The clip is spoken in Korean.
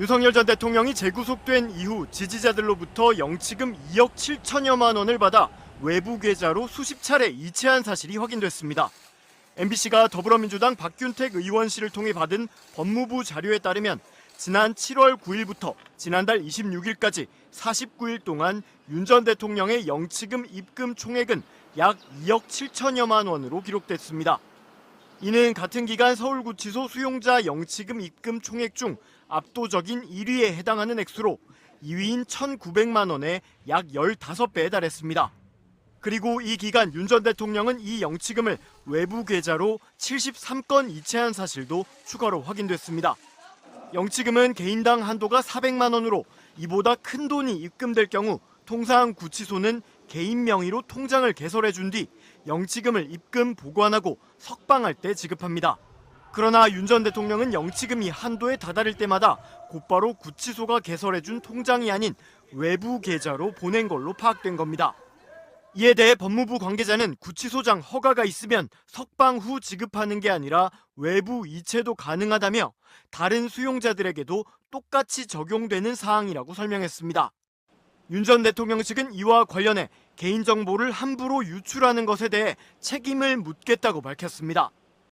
윤석열 전 대통령이 재구속된 이후 지지자들로부터 영치금 2억 7천여만 원을 받아 외부 계좌로 수십 차례 이체한 사실이 확인됐습니다. MBC가 더불어민주당 박균택 의원실을 통해 받은 법무부 자료에 따르면 지난 7월 9일부터 지난달 26일까지 49일 동안 윤 전 대통령의 영치금 입금 총액은 약 2억 7천여만 원으로 기록됐습니다. 이는 같은 기간 서울구치소 수용자 영치금 입금 총액 중 압도적인 1위에 해당하는 액수로 2위인 1,900만 원의 약 15배에 달했습니다. 그리고 이 기간 윤 전 대통령은 이 영치금을 외부 계좌로 73건 이체한 사실도 추가로 확인됐습니다. 영치금은 개인당 한도가 400만 원으로 이보다 큰 돈이 입금될 경우 통상 구치소는 개인 명의로 통장을 개설해 준 뒤 영치금을 입금 보관하고 석방할 때 지급합니다. 그러나 윤 전 대통령은 영치금이 한도에 다다를 때마다 곧바로 구치소가 개설해 준 통장이 아닌 외부 계좌로 보낸 걸로 파악된 겁니다. 이에 대해 법무부 관계자는 구치소장 허가가 있으면 석방 후 지급하는 게 아니라 외부 이체도 가능하다며 다른 수용자들에게도 똑같이 적용되는 사항이라고 설명했습니다. 윤 전 대통령 측은 이와 관련해 개인정보를 함부로 유출하는 것에 대해 책임을 묻겠다고 밝혔습니다.